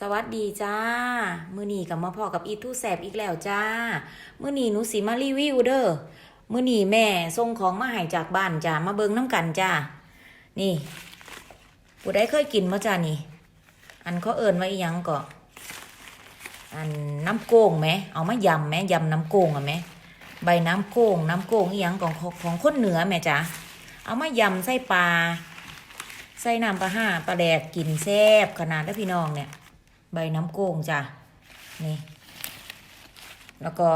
สวัสดีจ้า มื้อนี้กับมาพอกับอีทูแสบอีกแล้วจ้า มื้อนี้หนูสิมารีวิวเด้อ มื้อนี้แม่ส่งของมาให้จากบ้านจ้า มาเบิ่งน้ำกันจ้า นี่ผู้ใดเคยกินมาจ้านี่ อันเขาเอิ้นว่าอียังก็อันน้ำโกงไหม เอามายำไหมยำน้ำโกงอะไหม ใบน้ำโกงน้ำโกงอีหยังของของของคนเหนือแม่จ้าเอามายำใส่ปลา ใส่น้ำปลาห้าปลาแดกกินแซ่บขนาดได้อพี่น้องเนี่ย ใบน้ำโกงจ้ะนี่ แล้วก็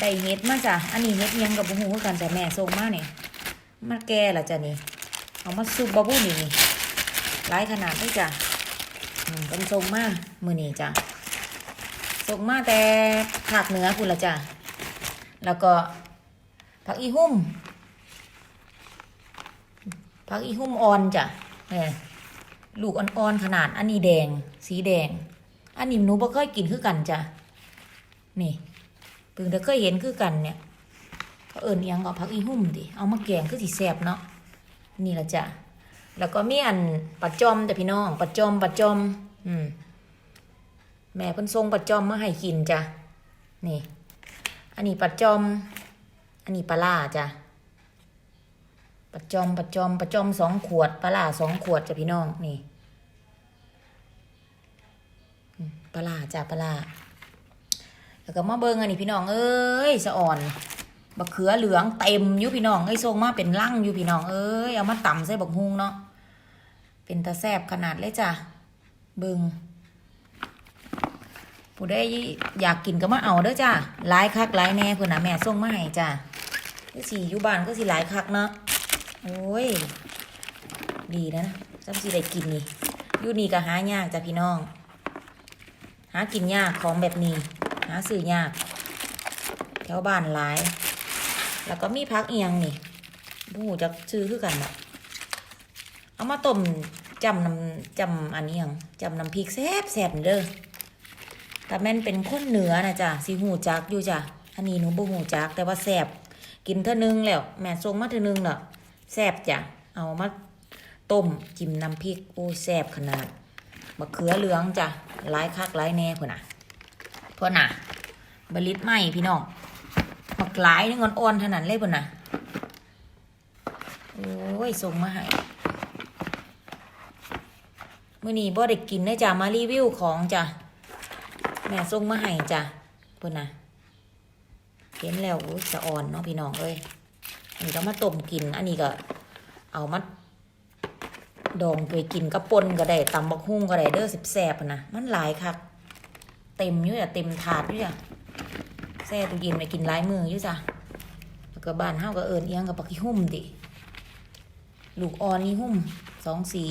ได้เฮ็ดมาจ้ะอันนี้เฮ็ดยังกับบุหูคือกันจ้ะแม่ส่งมาเนี่ยมาแก่ละจ้ะนี่เอามาซุปบะบูนี่นี่หลายขนาดเลยจ้ะอืมเป็นส่งมามือนี้จ้ะส่งมาแต่ภาคเหนือคุณละจ้ะแล้วก็ผักอีหุ่มผักอีหุ่มอ่อนจ้ะเนี่ย ลูกอ่อนๆขนาด อันนี้แดง สีแดง อันนี้หนูบ่เคยกินคือกันจ้ะ นี่เพิ่งจะเคยเห็นคือกันเนี่ยเขาเอิญยังก็ผักอีหุ่มดิ เอามาแกงคือสิแซ่บเนาะ นี่ละจ้ะ แล้วก็มีอันปัดจอมแต่พี่น้อง ปัดจอมปัดจอม อืม แม่เพิ่นส่งปัดจอมมาให้กินจ้ะ นี่ อันนี้ปัดจอม อันนี้ปลาล่าจ้ะ ปัดจอมปัดจอมปัดจอมสองขวดปลาล่าสองขวดจ้ะพี่น้องนี่ปลาล่าจ้ะปลาล่าแล้วก็มาเบิงอันนี้พี่น้องเอ้ยสะอ่อนบักเขือเหลืองเต็มอยู่พี่น้องเอ้ยทรงมาเป็นลั่งอยู่พี่น้องเอ้ยเอามาต่ำใส่บักฮุงเนาะเป็นตาแซบขนาดเลยจ้ะเบิงผู้ได้อยากกินก็มาเอาเด้อจ้ะหลายคักหลายแน่เพื่อนนะแม่ส่งมาให้จ้ะก็สิอยู่บ้านก็สิหลายคักเนาะ โอ้ย ดีนะจำสิได้กินนี่ยูนี่ก็หายากจ้ะพี่น้อง หากินยากของแบบนี้ หาซื้อยาก แถวบ้านหลาย แล้วก็มีพักเอียงนี่บูจะซื้อคือกันแบบเอามาต้มจำน้ำจำอันนี้ยังจำน้ำพริกแซ่บแซ่บเด้อแต่แม่นเป็นคนเหนือนะจ๊ะสีหูจักอยู่จ้ะอันนี้หนูบ่หูจักแต่ว่าแซ่บกินเท่านึงแล้ว แม่ส่งมาเท่านึงแล้ว แซ่บจ้ะ เอามาต้มจิ้มน้ำพริกโอ้แซ่บขนาดมะเขือเหลืองจ้ะหลายคักหลายแน่พุ่นน่ะพุ่นน่ะบลิตไหมพี่น้องบักหลายนึงอ่อนเท่านั้นเลยปุ่นนะโอ้ยส่งมาให้มื่อนี้บ่ได้กินนะจ้ะมารีวิวของจ้ะแม่ส่งมาให้จ้ะปุ่นนะเห็นแล้วโอ้ยสะอ่อนเนาะพี่น้องเอ้ย อันนี้ก็มาต้มกิน อันนี้ก็เอามาดองไปกินกระปนก็ได้ตำบักฮุ่งก็ได้เด้อสิบแสบนะมันหลายคักเต็มยู่จ้ะเต็มถาดยู่จ้ะแซ่ตู้เย็นไปกินหลายมือยู่ยจ้ะแล้วก็บ้านเฮาก็เอิญเอียงกับปักหุ่มดิลูกอ่อนนี่หุ่มสองสี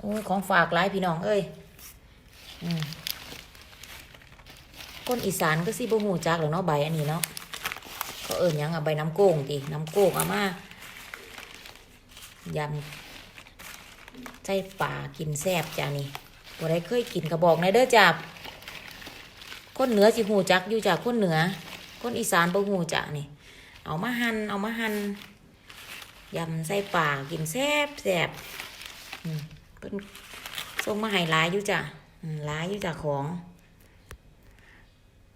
โอ้ยของฝากหลายพี่น้องเอ้ยอืมคนอีสานก็สิบ่ฮู้จักหรอกเนาะใบอันนี้เนาะ เขาเอิญยังอะใบน้ำโก้งติน้ำโก้งเอามายำใส่ป่ากินแซ่บจ้านี่บ่ได้เคยกินกระบอกในเด้อจ้าคนเหนือสิหูจักอยู่จากคนเหนือ คนอีสานบ่หูจักนี่ เอามาหัน่นเอามาหัน่นยำใส่ป่ากินแซ่บแซ่บอืมเพิ่นส่งมาให้หลายอยู่จ้ะหลายอยู่จ้ะของ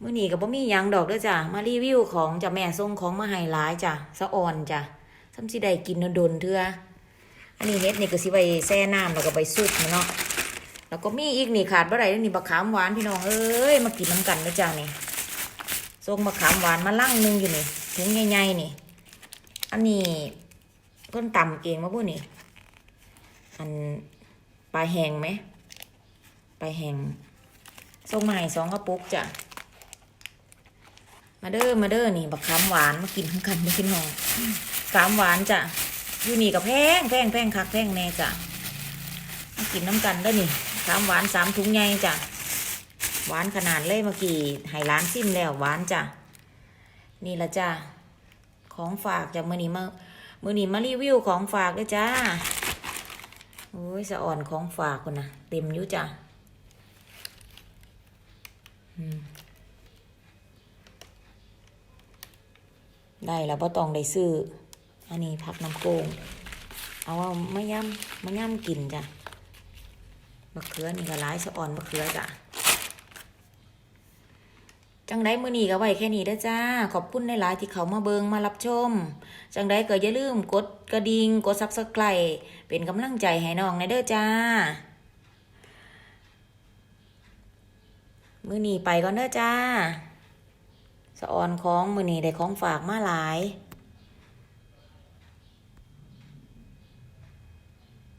มื้อนี้ก็บ่มียังดอกเด้อจ้ะ มารีวิวของจ้ะแม่ส่งของมาให้หลายจ้ะสะอ่อนจ้ะซ้ำสิได้กินโดนๆเทื่ออันนี้เฮ็ดนี่ก็สิไว้แช่น้ำแล้วก็ไปซุปเนาะ แล้วก็มีอีกนี่ขาดบ่ได้นี่บักขามหวานพี่น้องเอ้ยมากินน้ำกันนะจ้านี่ส่งบักขามหวานมาลั่งนึงอยู่นี่ถุงใหญ่ๆนี่ อันนี้เพิ่นตำเองมาพูดนี่ อันปลาแห้งไหมปลาแห้งส่งมาให้สองกระปุกจ้ะ มาเด้อมาเด้อนี่บักขามหวานมากินทั้งกันเด้อพี่น้องขามหวานจ้ะอยู่นี่กับแพงแพงแพงคักแพงแน่จ้ะมากินน้ำกันได้นี่สามหวานสามถุงใหญ่จ้ะหวานขนาดเลยเมื่อกี้ให้ร้านซิมแล้วหวานจ้ะนี่ละจ้ะของฝากจากมือนี้มามือนี้มารีวิวของฝากด้วยจ้าโอ้ยสะอ่อนของฝากคนนะเต็มยู่จ้ะอืม ได้แล้วพ่ต้องได้ซื้อ อันนี้ผักน้ำโกง เอามาย่ำมาย่ำกินจ้ะมะเขือนี่ก็หลายสะอ่อนมะเขือจ้ะจังไดมื้อนี้ก็ไว้แค่นี้เด้อจ้า ขอบคุณในหลายที่เขามาเบิงมารับชม จังไดก็อย่าลืมกดกระดิ่งกด Subscribe เป็นกำลังใจให้น้องในเด้อจ้า มื้อนี้ไปก่อนเด้อจ้า สะออนของมือนีได้ของฝากมาหลาย